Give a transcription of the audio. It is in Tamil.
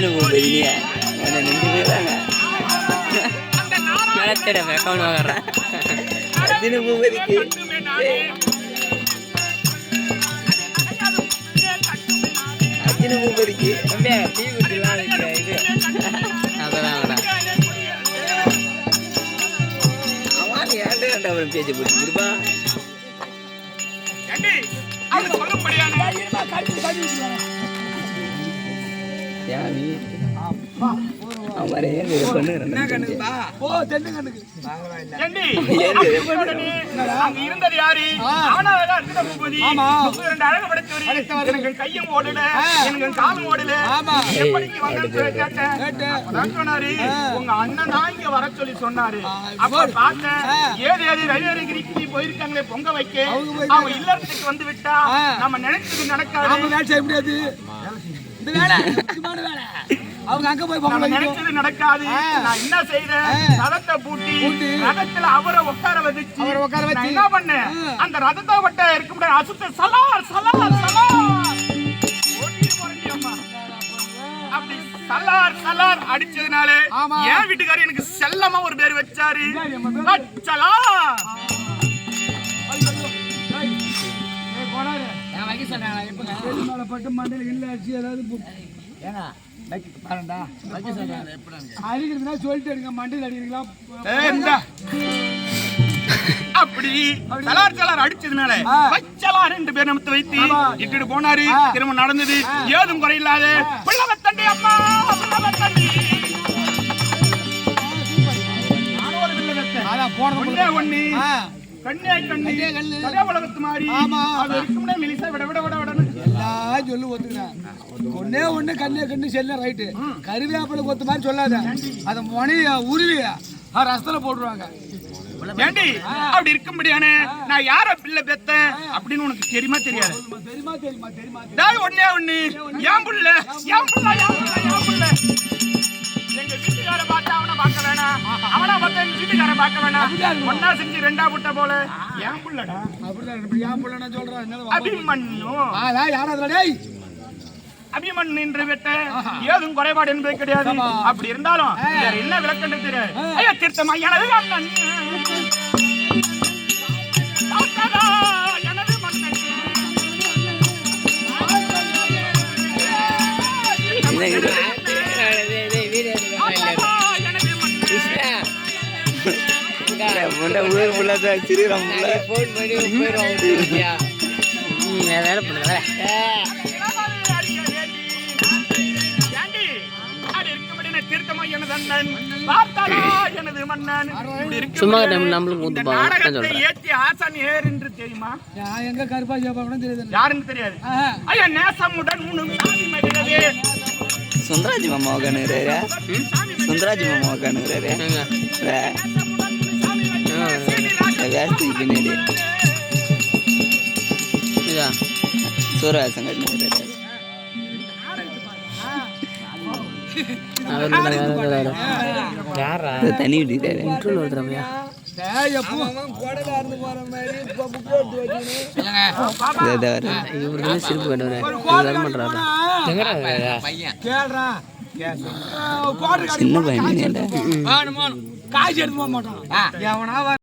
ரஜினியா என்ன நின்று போயிடாங்க மேலத்தட அக்கௌண்ட் வாங்குறேன். தம்பி டீ குடிக்கலாம் இது. வேணாம் அவன் ஏன்டா ஏன்டா அவன் பேச்சு போட்டு இருப்பா Até a vista. தென்னை கண்ணுக்கு? ஏண்டி? உடனே அங்க இருந்தது யாரு? அவனாலதான் இருந்த பூபதி. முப்பது ரெண்டு அழகு படைத்தவரு. எனக்கு கையும் ஓடல, எனக்கு காலும் ஓடல. நீ எப்படிக்கு வந்தேன்னு சொல்லி கேட்டேன். அப்பதான் சொன்னாரு, உங்க அண்ணன் தான் இங்க வர சொல்லி சொன்னாரு. அப்ப பார்த்தேன், ஏது ஏது ரயிலகிரிக்கு போயிருக்காங்களே பொங்க வைக்க. அவங்க இல்லறதுக்கு வந்து விட்டா நம்ம நினைச்சது நடக்காது. நம்ம வேலை செய்ய முடியாது. இந்த வேலை முக்கியமான வேலை. அவங்க அங்க போய் பொங்கல். நினைச்சது நடக்காது. நான் என்ன செய்தேன்? ரதத்தை பூட்டி ரதத்துல அவரை உட்கார வச்சு அவரை உட்கார வச்சு. நான் என்ன பண்ணேன்? அந்த ரதத்தை வட்ட இருக்க முடியாது அசுத்த சலார் சலார் சலார். ஓடி போறேன்டி அம்மா. அப்படி சலார் சலார் அடிச்சதுனால. என் வீட்டுக்காரர் எனக்கு செல்லமா ஒரு பேர் வச்சாரு. அச்சலா ஏய், போடாத. செல்லு மேல பட்டு மண்டையில இல்ல அடிக்கிறதுனா சொல்லிட்டு எடுங்க மண்டையில் அடிக்கிறீங்களா. அப்படி சலார் சலார் அடிச்சதுனால வச்சலார் ரெண்டு பேர் நமத்து வைத்து இட்டுட்டு போனாரு. திரும்ப நடந்தது. ஏதும் குறையில்லாத பிள்ளவத்தண்டி அம்மா பிள்ளவத்தண்டி. போனது ஒண்ணே. கண்ணே கண்ணு. கண்ணே கண்ணு. கதை உலகத்து மாதிரி ஆமா. அது இருக்கும்னே மெலிசா விட விட விட விடன்னு. எல்லாம் சொல்லு ஒத்துக்கிறேன். ஒன்னே ஒண்ணு கண்ணே கண்ணு செல்ல ரைட்டு கருவேப்பிலை கொத்து மாதிரி சொல்லாத. அதை முனைய உருவி ஆ, ரசத்துல போட்டுருவாங்க. ஏண்டி? அப்படி இருக்கும்படியானே? நான் யார பிள்ளை பெத்தேன்? அப்படின்னு உனக்கு தெரியுமா தெரியாது? தெரியுமா தெரியுமா தெரியுமா ஒண்ணே ஒண்ணு. ஏன் புள்ள? ஏன் புள்ள? ஒன்னா செஞ்சு ரெண்டா புட்ட போல. ஏன் புள்ளடா? அப்படிதான் இப்படி ஏன் புள்ள நான் சொல்றேன் அபிமன்யு. ஆ, யார் அதுல டேய்? அபிமன் என்று விட்ட ஏதும் குறைபாடு என்பது கிடையாது. அப்படி இருந்தாலும் வேற என்ன விளக்கண்டு தெரியாது. ஐயா தீர்த்தமா எனது அண்ணன் எனது மன்னன். முண்டை ஊர் ஃபுல்லாக தான் ஃபுல்லாக ஃபோன் பண்ணி போயிடுவோம் நீ வேற வேலை பண்ணு வேலை சும்மா நம்மளும். ஏத்தி ஆசான் ஏர் என்று தெரியுமா? நான் எங்க கருப்பா ஜெயபாபுரம் தெரியுது யாருன்னு தெரியாது. ஐயா நேசமுடன். சுந்தராஜ் மாமா உட்காந்துக்கிறாரு சுந்தராஜ் மாமா எங்க? வேஸ்ட்டுக்கு பின்னாடி இதா சூரவாசம் கட்டுனுக்கிறாரு தனி விட்டுட்டாரு இன்ட்ரோல் சிரிப்பு கட்டுவாரு இவர் பண்றாரு சின்ன பையன் காசு எடுத்து போக மாட்டான். எவனா வர